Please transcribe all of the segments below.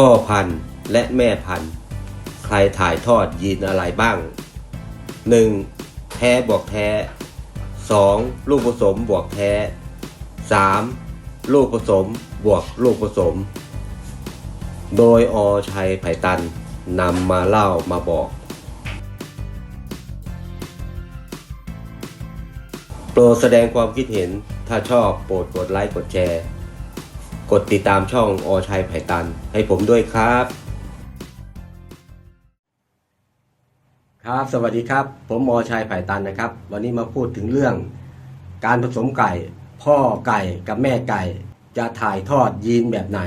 พ่อพันธุ์และแม่พันธุ์ ใครถ่ายทอดยีนอะไรบ้าง 1. แท้บวกแท้ 2. ลูกผสมบวกแท้ 3. ลูกผสมบวกลูกผสม โดยอชัยไผ่ตันนำมาเล่ามาบอก โปรดแสดงความคิดเห็นถ้าชอบโปรดกดไลค์กดแชร์ กดติดตามช่องอชัยไผ่ตัน ให้ผมด้วยครับ ครับ สวัสดีครับ ผมอชัยไผ่ตันนะครับ วันนี้มาพูดถึงเรื่อง การผสมไก่ พ่อไก่กับแม่ไก่ จะถ่ายทอดยีนแบบไหน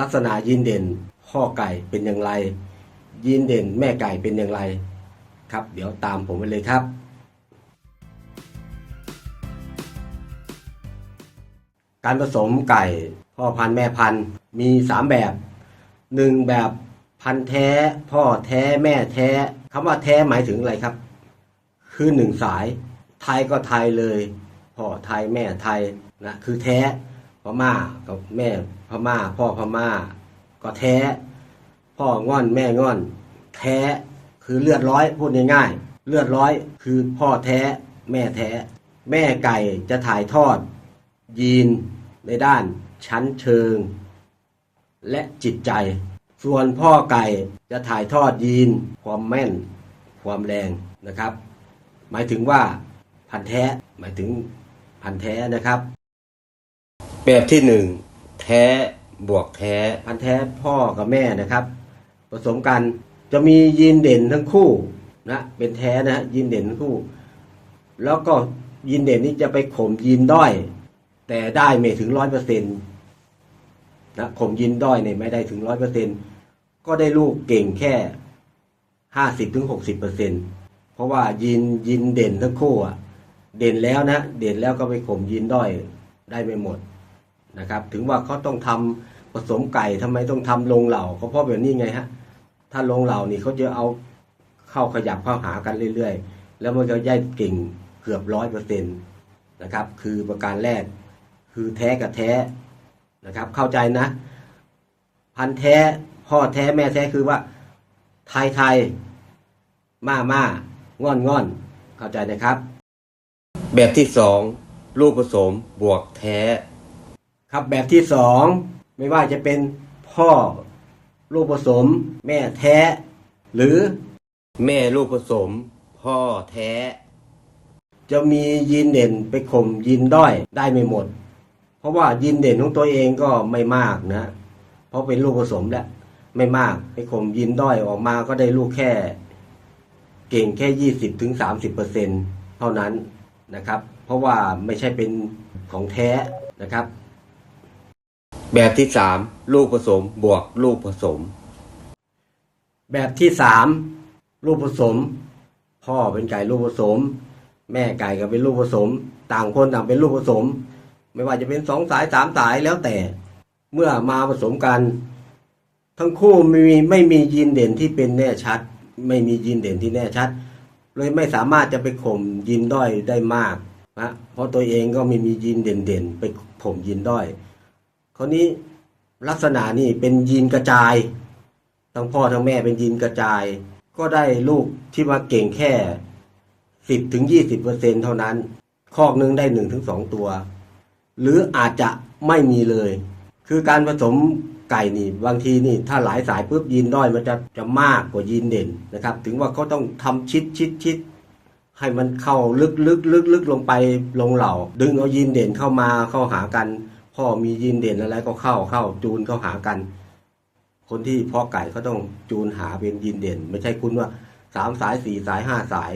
ลักษณะยีนเด่น พ่อไก่เป็นอย่างไร ยีนเด่นแม่ไก่เป็นอย่างไร ครับ เดี๋ยวตามผมไปเลยครับ การผสมไก่พ่อพันธุ์แม่พันธุ์มีสามแบบหนึ่งแบบพันธุ์แท้ พ่อแท้แม่แท้คำว่าแท้หมายถึงอะไรครับ คือหนึ่งสาย ไทยก็ไทยเลยพ่อไทยแม่ไทยนะคือแท้พม่ากับแม่พม่า พ่อพม่า ก็แท้ พ่อง่อนแม่ง่อน แท้คือเลือดร้อยพูดง่ายๆเลือดร้อยคือพ่อแท้ แม่แท้ แม่ไก่จะถ่ายทอดยีน ในด้านชั้นเชิง และจิตใจ ส่วนพ่อไก่จะถ่ายทอดยีน ความแม่น ความแรงนะครับ หมายถึงว่าพันแท้หมายถึงพันแท้นะครับ แบบที่หนึ่งแท้บวกแท้ พันแท้พ่อกับแม่นะครับ ผสมกันจะมียีนเด่นทั้งคู่นะเป็นแท้นะยีนเด่นทั้งคู่ แล้วก็ยีนเด่นนี้จะไปข่มยีนด้อย แต่ได้ไม่ถึงร้อยเปอร์เซ็นต์นะขมยีนด้อยเนี่ยไม่ได้ถึงร้อยเปอร์เซ็นต์ก็ได้ลูกเก่งแค่ห้าสิบถึงหกสิบเปอร์เซ็นต์เพราะว่ายีนยีนเด่นทั้งคู่อะเด่นแล้วนะ เด่นแล้วก็ไปข่มยีนด้อยได้ไม่หมดนะครับ ถึงว่าเขาต้องทำผสมไก่ทำไมต้องทำลงเหล่าก็เพราะแบบนี้ไงฮะ ถ้าลงเหล่านี่เขาจะเอาเข้าขยับเข้าหากันเรื่อยๆ แล้วมันก็ย่ายเก่งเกือบร้อยเปอร์เซ็นต์นะครับ คือประการแรก คือแท้กับแท้นะครับ เข้าใจนะ พันแท้พ่อแท้แม่แท้คือว่า ไทยไทยมามาง่อนง่อนเข้าใจนะครับ แบบที่สองลูกผสมบวกแท้ ครับแบบที่สองไม่ว่าจะเป็นพ่อลูกผสม แม่แท้ หรือ แม่ลูกผสม พ่อแท้ จะมียีนเด่นไปข่มยีนด้อยได้ไม่หมด ราะว่ายีนเด่นของตัวเองก็ไม่มากนะ เพราะเป็นลูกผสมแล้วไม่มากไปข่มยีนด้อยออกมาก็ได้ลูกแค่ เก่งแค่ยี่สิบถึงสามสิบเปอร์เซ็นเท่านั้นนะครับ เพราะว่าไม่ใช่เป็นของแท้นะครับ แบบที่สามลูกผสมบวกลูกผสม แบบที่สามลูกผสม พ่อเป็นไก่ลูกผสม แม่ไก่ก็เป็นลูกผสม ต่างคนต่างเป็นลูกผสม ไม่ว่าจะเป็นสองสายสามสายแล้วแต่ เมื่อมาผสมกัน ทั้งคู่ไม่มีไม่มียีนเด่นที่เป็นแน่ชัด ไม่มียีนเด่นที่แน่ชัด เลยไม่สามารถจะไปข่มยีนด้อยได้มากนะเพราะตัวเองก็ไม่มียีนเด่นๆ ไปข่มยีนด้อยคราวนี้ลักษณะนี่เป็นยีนกระจาย ทั้งพ่อทั้งแม่เป็นยีนกระจาย ก็ได้ลูกที่มาเก่งแค่สิบถึงยี่สิบเปอร์เซ็นเท่านั้น คอกหนึ่งได้หนึ่งถึงสองตัว หรืออาจจะไม่มีเลย คือการผสมไก่นี่บางทีนี่ถ้าหลายสายปุ๊บยีนด้อยมันจะจะมากกว่ายีนเด่นนะครับ ถึงว่าเขาต้องทำชิดชิดชิดให้มันเข้าลึกลึกลึกลึกลงไปลงเหล่า ดึงเอายีนเด่นเข้ามาเข้าหากัน พ่อมียีนเด่นอะไรก็เข้าเข้าจูนเข้าหากัน คนที่เพาะไก่เขาต้องจูนหาเป็นยีนเด่น ไม่ใช่คุณว่าสามสายสี่สายห้าสาย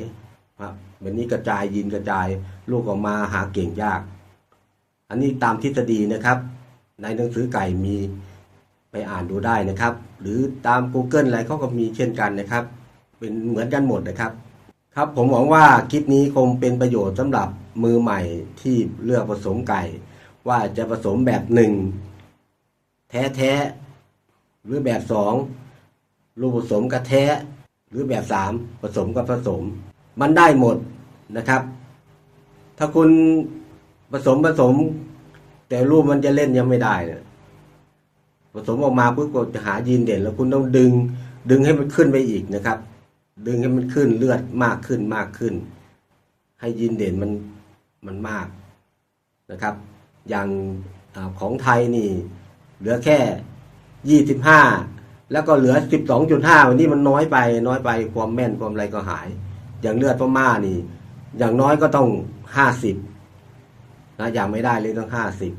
ครับแบบนี้กระจายยีนกระจายลูกออกมาหาเก่งยาก อันนี้ตามทฤษฎีนะครับ ในหนังสือไก่มีไปอ่านดูได้นะครับ หรือตาม Google อะไรเขาก็มีเช่นกันนะครับ เป็นเหมือนกันหมดนะครับ ครับผมหวังว่าคลิปนี้คงเป็นประโยชน์สำหรับมือใหม่ที่เลือกผสมไก่ ว่าจะผสมแบบหนึ่งแท้แท้ๆหรือแบบสองลูกผสมกับแท้ หรือแบบสามผสมกับผสม มันได้หมดนะครับ ถ้าคุณ ผสมผสม แต่รูปมันจะเล่นยังไม่ได้เนี่ยผสมออกมาปุ๊บก็จะหายีนเด่น แล้วคุณต้องดึง ดึงให้มันขึ้นไปอีกนะครับ ดึงให้มันขึ้นเลือดมากขึ้นมากขึ้น ให้ยีนเด่นมันมันมากนะครับ อย่างอของไทยนี่ เหลือแค่ยี่สิบห้าแล้วก็เหลือสิบสองจุดห้าวันนี้มันน้อยไป น้อยไปความแม่นความอะไรก็หาย อย่างเลือดพม่านี่ อย่างน้อยก็ต้องห้าสิบ นะอย่างไม่ได้เลยต้องห้าสิบ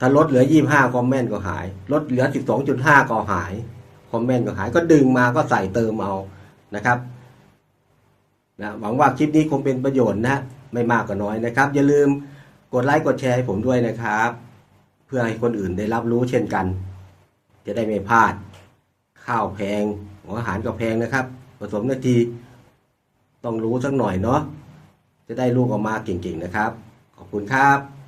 ถ้าลดเหลือยี่ห้าความแม่นก็หาย ลดเหลือสิบสองจุดห้าก็หายความแม่นก็หายก็ดึงมาก็ใส่เติมเอานะครับนะหวังว่าคลิปนี้คงเป็นประโยชน์นะไม่มากก็น้อยนะครับ อย่าลืมกดไลค์กดแชร์ให้ผมด้วยนะครับ เพื่อให้คนอื่นได้รับรู้เช่นกัน จะได้ไม่พลาด ข้าวแพงอาหารก็แพงนะครับ ผสมนาทีต้องรู้สักหน่อยเนาะจะได้ลูกออกมาเก่งๆนะครับ ขอบคุณครับ